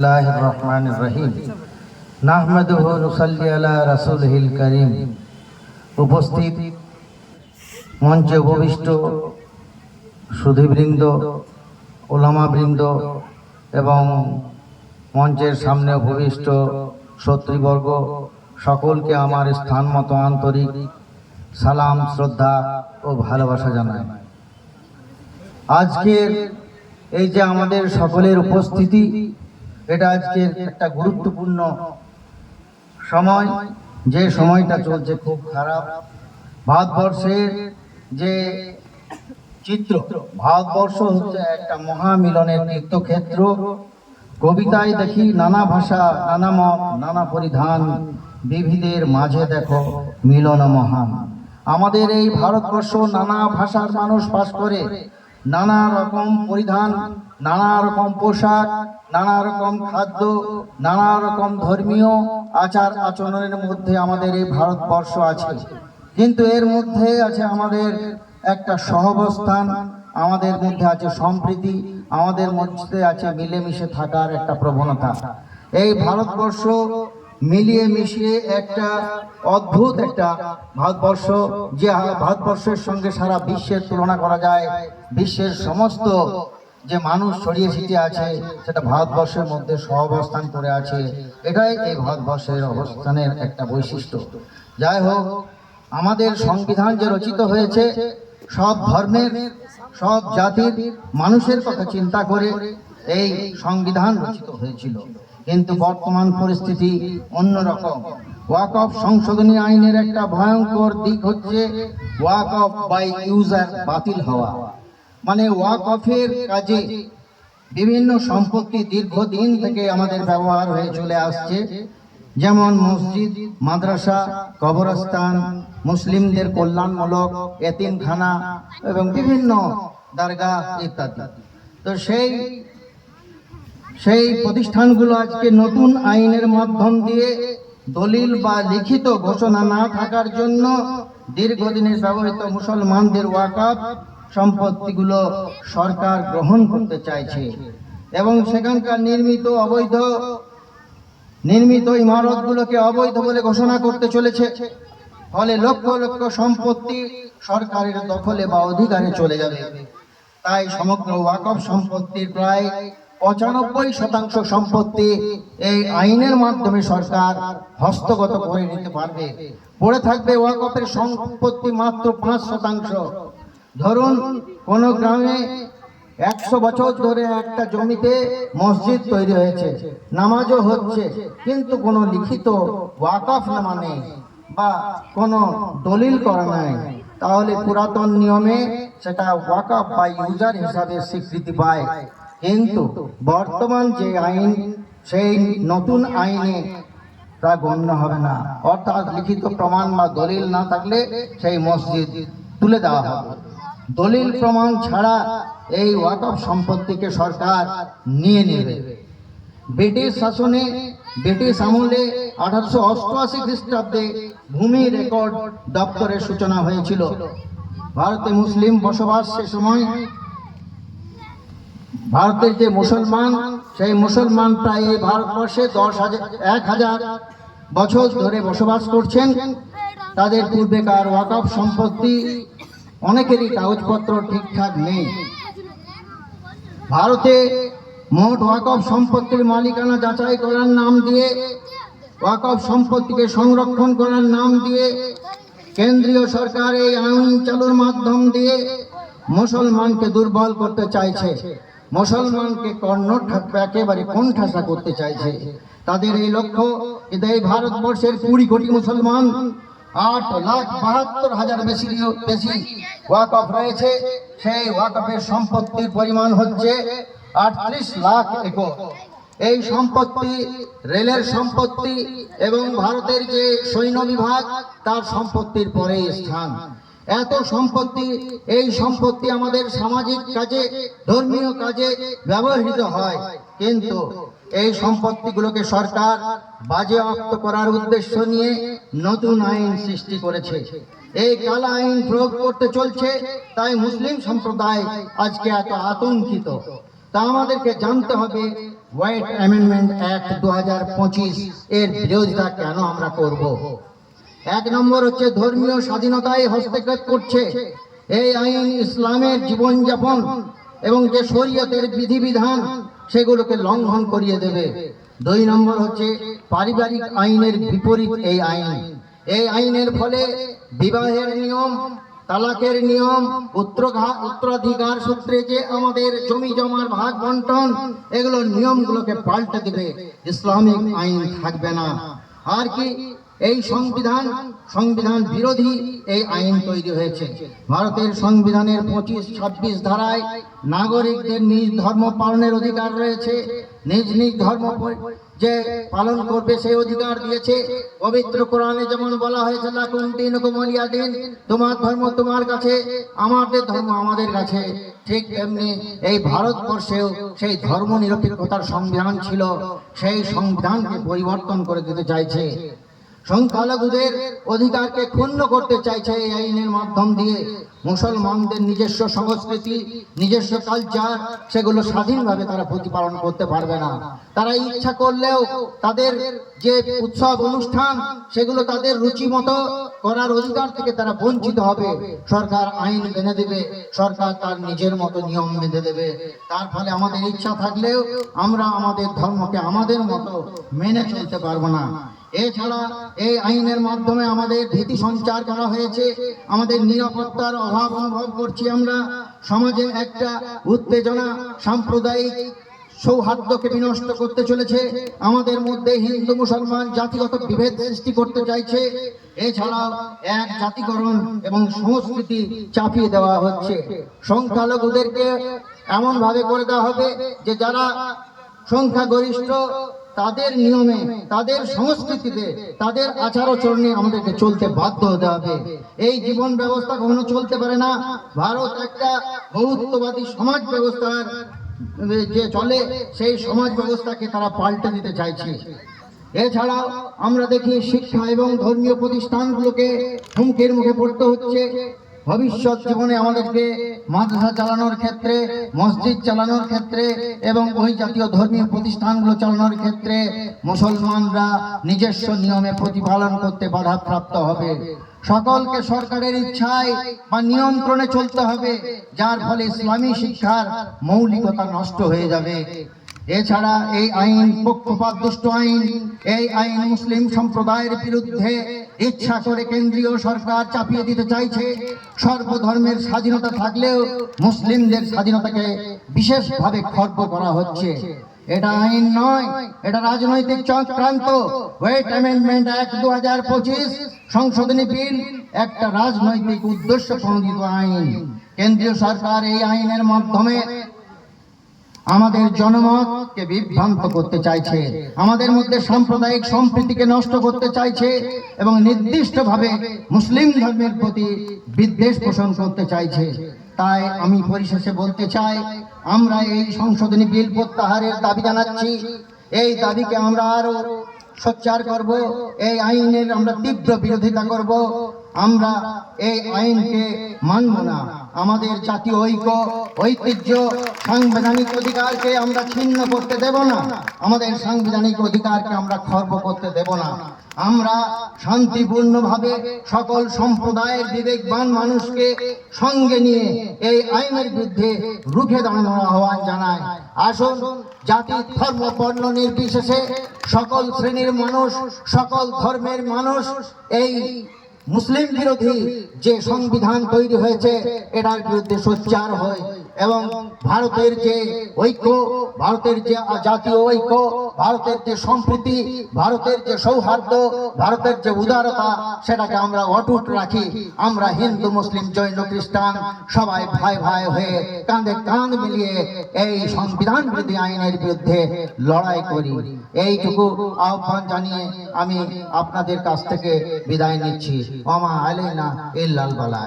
الله الرحمن الرحيم নাহমাদুহু নুসাল্লি আলা রাসূলিহিল কারীম উপস্থিত মঞ্চে উপবিষ্ট সুধীবৃন্দ ওলামাবৃন্দ এবং মঞ্চের সামনে উপবিষ্ট শত্রুবর্গ সকলকে আমার স্থান মতো আন্তরিক সালাম শ্রদ্ধা ও ভালোবাসা জানাই আজকের এই যে আমাদের সকলের উপস্থিতি এটা আজকের একটা গুরুত্বপূর্ণ সময়। যে সময়টা চলছে খুব খারাপ। ভারতবর্ষের যে চিত্র, ভারতবর্ষ হচ্ছে একটা মহামিলনের নৃত্যক্ষেত্র কবিতায় দেখি নানা ভাষা, নানা মত, নানা পরিধান, বিবিধের মাঝে দেখো মিলন মহান। আমাদের এই ভারতবর্ষ নানা ভাষার মানুষ বাস করে। নানা রকম পরিধান নানা রকম পোশাক নানা রকম খাদ্য নানা রকম ধর্মীয় আচার আচরণের মধ্যে আমাদের এই ভারতবর্ষ আছে। কিন্তু এর মধ্যে আছে আমাদের একটা সহবস্থান, আমাদের মধ্যে আছে সম্প্রীতি, আমাদের মধ্যে আছে মিলেমিশে থাকার একটা প্রবণতা। এই ভারতবর্ষ মিলিয়ে মিশিয়ে একটা অদ্ভুত একটা ভারতবর্ষ যে ভারতবর্ষের সঙ্গে সারা বিশ্বের তুলনা করা যায়। বিশ্বের সমস্ত যে মানুষ ছড়িয়ে ছিটিয়ে আছে, সেটা ভারতবর্ষের মধ্যে সহাবস্থান করে আছে। এটাই এই ভারতবর্ষের অবস্থানের একটা বৈশিষ্ট্য। যাই হোক, আমাদের সংবিধান যে রচিত হয়েছে, সব ধর্মের, সব জাতির মানুষের কথা চিন্তা করে এই সংবিধান রচিত হয়েছিল। কিন্তু বর্তমান পরিস্থিতি অন্যরকম। ওয়াক অফ সংশোধনী আইনের একটা ভয়ঙ্কর দিক হচ্ছে ওয়াক অফ বাই ইউজার বাতিল হওয়া। মানে ওয়াক অফের কাজে বিভিন্ন সম্পত্তি দীর্ঘদিন থেকে আমাদের ব্যবহার হয়ে চলে আসছে। যেমন মসজিদ, মাদ্রাসা, কবরস্থান, মুসলিমদের কল্যাণমূলক, এতিমখানা এবং বিভিন্ন দরগা ইত্যাদি। তো সেই সেই প্রতিষ্ঠানগুলো আজকে নতুন আইনের মাধ্যম দিয়ে দলিল বা লিখিত ঘোষণা না থাকার জন্য দীর্ঘদিনের ব্যবহৃত মুসলমানদের ওয়াকাফ সম্পত্তিগুলো সরকার গ্রহণ করতে চাইছে এবং সেখানকার নির্মিত অবৈধ, নির্মিত ইমারতগুলোকে অবৈধ বলে ঘোষণা করতে চলেছে। ফলে লক্ষ লক্ষ সম্পত্তি সরকারের দখলে বা অধিকারে চলে যাবে। তাই সমগ্র ওয়াকফ সম্পত্তির প্রায় পঁচানব্বই শতাংশ সম্পত্তি এই আইনের মাধ্যমে সরকার হস্তগত করে নিতে পারবে। পড়ে থাকবে ওয়াকফের সম্পত্তি মাত্র পাঁচ শতাংশ। ধরুন, কোন গ্রামে একশো বছর ধরে একটা জমিতে মসজিদ তৈরি হয়েছে, নামাজও হচ্ছে, কিন্তু কোনো লিখিত ওয়াকফ নামা নেই বা কোনো দলিল করা নাই। তাহলে পুরাতন নিয়মে সেটা ওয়াকফ বা ইউজার হিসাবে স্বীকৃতি পায়। কিন্তু বর্তমান যে আইন, সেই নতুন আইনে তা গণ্য হবে না। অর্থাৎ লিখিত প্রমাণ বা দলিল না থাকলে সেই মসজিদ তুলে দেওয়া হবে। দলিল প্রমাণ ছাড়া এই ওয়াকফ সম্পত্তিকে সরকার নিয়ে নেবে। ব্রিটিশ শাসনে, ব্রিটিশ আমলে আঠারোশো অষ্টআশি খ্রিস্টাব্দে ভূমি রেকর্ড দপ্তরের সূচনা হয়েছিল। ভারতে মুসলিম বসবাস সে সময় ভারতের যে মুসলমান, সেই মুসলমান প্রায় এই ভারতবর্ষে দশ হাজার, এক হাজার বছর ধরে বসবাস করছেন। তাদের পূর্বেকার ওয়াকফ সম্পত্তি অনেকেরই কাগজপত্র ঠিকঠাক নেই। ভারতে মোট ওয়াকফ সম্পত্তির মালিকানা যাচাই করার নাম দিয়ে, ওয়াকফ সম্পত্তিকে সংরক্ষণ করার নাম দিয়ে, কেন্দ্রীয় সরকার এই আইন চালুর মাধ্যম দিয়ে মুসলমানকে দুর্বল করতে চাইছে। মুসলমানকে কর্ণঠ একেবারে কোণঠাসা করতে চাইছে। তাদের এই লক্ষ্য এই ভারতবর্ষের কুড়ি কোটি মুসলমান? আট লাখ বাহাত্তর হাজার বেশি বেশি ওয়াকফ রয়েছে। সেই ওয়াকফের সম্পত্তির পরিমাণ হচ্ছে আটত্রিশ লাখ একর। এই সম্পত্তি, রেলের সম্পত্তি এবং ভারতের যে সৈন্য বিভাগ, তার সম্পত্তির পরে স্থান। এত সম্পত্তি, এই সম্পত্তি আমাদের সামাজিক কাজে, ধর্মীয় কাজে ব্যবহৃত হয়। কিন্তু এই সম্পত্তিগুলোকে সরকার বাজেয়াপ্ত করার উদ্দেশ্য নিয়ে নতুন আইন সৃষ্টি করেছে। এই কালা আইন প্রয়োগ করতে চলছে, তাই মুসলিম সম্প্রদায় আজকে এত আতঙ্কিত। তা আমাদেরকে জানতে হবে হোয়াইট অ্যামেন্ডমেন্ট অ্যাক্ট দু হাজার পঁচিশ এর বিরোধিতা কেন আমরা করব? এক নম্বর হচ্ছে ধর্মীয় স্বাধীনতায় হস্তক্ষেপ করছে। এই আইন ইসলামের জীবনযাপন এবং যে শরীয়তের বিধিবিধান, সেগুলোকে লঙ্ঘন করিয়ে দেবে। দুই নম্বর হচ্ছে পারিবারিক আইনের বিপরীত এই আইন। এই আইনের ফলে বিবাহের নিয়ম, তালাকের নিয়ম উত্তরাধিকার সূত্রে যে আমাদের জমি জমার ভাগ বন্টন, এগুলোর নিয়মগুলোকে পাল্টে দেবে। ইসলামিক আইন থাকবে না। আর কি এই সংবিধান সংবিধান বিরোধী এই আইন তৈরি হয়েছে। ভারতের সংবিধানের পঁচিশ, ছাব্বিশ ধারায় নাগরিকদের নিজ ধর্ম পালনের অধিকার রয়েছে। নিজ নিজ ধর্ম যে পালন করবে সেই অধিকার দিয়েছে। পবিত্র কোরআনে যেমন বলা হয়েছে, লাকুম দিনুকুম ওয়ালিয়া দিন, তোমার ধর্ম তোমার কাছে, আমাদের ধর্ম আমাদের কাছে। ঠিক তেমনি এই ভারতবর্ষেও সেই ধর্ম নিরপেক্ষতার সংবিধান ছিল, সেই সংবিধানকে পরিবর্তন করে দিতে চাইছে। সংখ্যালঘুদের অধিকারকে ক্ষুণ্ণ করতে চাইছে এই আইনের মাধ্যম দিয়ে। মুসলমানদের নিজস্ব সংস্কৃতি, নিজস্ব কালচার সেগুলো স্বাধীনভাবে তারা প্রতিপালন করতে পারবে না। তারা ইচ্ছা করলেও তাদের যে উৎসব, অনুষ্ঠান, সেগুলো তাদের রুচি মতো করার অধিকার থেকে তারা বঞ্চিত হবে। সরকার আইন বেঁধে দেবে, সরকার তার নিজের মতো নিয়ম বেঁধে দেবে। তার ফলে আমাদের ইচ্ছা থাকলেও আমরা আমাদের ধর্মকে আমাদের মতো মেনে চলতে পারব না। এছাড়া এই আইনের মাধ্যমে আমাদের ভীতি সঞ্চার করা হয়েছে। আমাদের নিরাপত্তার অভাব অনুভব করছি আমরা। সমাজে একটা উত্তেজনা, সাম্প্রদায়িক সৌহার্দ্যকে বিনষ্ট করতে চলেছে। আমাদের মধ্যে হিন্দু, মুসলমান জাতিগত বিভেদ সৃষ্টি করতে চাইছে। এছাড়াও এক জাতিকরণ এবং সংস্কৃতি চাপিয়ে দেওয়া হচ্ছে। সংখ্যালঘুদেরকে এমনভাবে করে দেওয়া হবে যে যারা সংখ্যাগরিষ্ঠ তাদের নিয়মে, তাদের সংস্কৃতিতে, তাদের আচার আচরণে আমাদেরকে চলতে বাধ্য হতে হবে। এই জীবন ব্যবস্থা কখনো চলতে পারে না। ভারত একটা বহুত্ববাদী সমাজ ব্যবস্থার যে চলে, সেই সমাজ ব্যবস্থাকে তারা পাল্টে দিতে চাইছে। এছাড়াও আমরা দেখি শিক্ষা এবং ধর্মীয় প্রতিষ্ঠানগুলোকে হুমকির মুখে পড়তে হচ্ছে। ভবিষ্যৎ জীবনে আমাদেরকে মাদ্রাসা চালানোর ক্ষেত্রে, মসজিদ চালানোর ক্ষেত্রে এবং ওই জাতীয় ধর্মীয় প্রতিষ্ঠানগুলো চালানোর ক্ষেত্রে মুসলমানরা নিজস্ব নিয়মে প্রতিপালন করতে বাধাপ্রাপ্ত হবে। সকলকে সরকারের ইচ্ছায় বা নিয়ন্ত্রণে চলতে হবে, যার ফলে ইসলামী শিক্ষার মৌলিকতা নষ্ট হয়ে যাবে। এছাড়া এই আইন পক্ষপাত, দুষ্ট আইন, এই আইন মুসলিম সম্প্রদায়ের বিরুদ্ধে ইচ্ছা করে কেন্দ্রীয় সরকার চাপিয়ে দিতে চাইছে। সর্বধর্মের স্বাধীনতা থাকলেও মুসলিমদের স্বাধীনতাকে বিশেষভাবে খর্ব করা হচ্ছে। এটা আইন নয়, এটা রাজনৈতিক চক্রান্ত। ওয়েট অ্যামেন্ডমেন্ট অ্যাক্ট দু হাজার পঁচিশ, সংশোধনী বিল, একটা রাজনৈতিক উদ্দেশ্য প্রণোদিত আইন। কেন্দ্রীয় সরকার এই আইনের মাধ্যমে আমাদের জনমতকে বিভ্রান্ত করতে চাইছে, আমাদের মধ্যে সাম্প্রদায়িক সম্প্রীতিকে নষ্ট করতে চাইছে এবং নির্দিষ্টভাবে মুসলিম ধর্মের প্রতি বিদ্বেষ পোষণ করতে চাইছে। তাই আমি পরিশেষে বলতে চাই, আমরা এই সংশোধনী বিল প্রত্যাহারের দাবি জানাচ্ছি। এই দাবিকে আমরা আরও সোচ্চার করব, এই আইনের আমরা তীব্র বিরোধিতা করব। আমরা এই আইনকে মানব না। আমাদের জাতীয় ঐক্য, ঐতিহ্য, সাংবিধানিক অধিকারকে আমরা ছিন্ন করতে দেব না। আমাদের সাংবিধানিক অধিকারকে আমরা খর্ব করতে দেব না। আমরা শান্তিপূর্ণভাবে সকল সম্প্রদায়ের বিবেকবান মানুষকে সঙ্গে নিয়ে এই আইনের বিরুদ্ধে রুখে দাঁড়ানোর আহ্বান জানায় আসুন, জাতি, ধর্ম, বর্ণ নির্বিশেষে সকল শ্রেণির মানুষ, সকল ধর্মের মানুষ এই মুসলিম বিরোধী যে সংবিধান তৈরি হয়েছে এটার বিরুদ্ধে সোচ্চার হয় এবং ভারতের যে ঐক্য, ভারতের যে জাতীয় ঐক্য, ভারতের যে সম্প্রীতি, ভারতের যে সৌহার্দ্য, ভারতের যে উদারতা, সেটাকে আমরা অটুট রাখি। আমরা হিন্দু, মুসলিম, জৈন, খ্রিস্টান সবাই ভাই ভাই হয়ে কাঁধে কাঁধ মিলিয়ে এই সংবিধান বিরোধী আইনের বিরুদ্ধে লড়াই করি। এইটুকু আহ্বান জানিয়ে আমি আপনাদের কাছ থেকে বিদায় নিচ্ছি। অমা আলেনা ইল্লাল বালা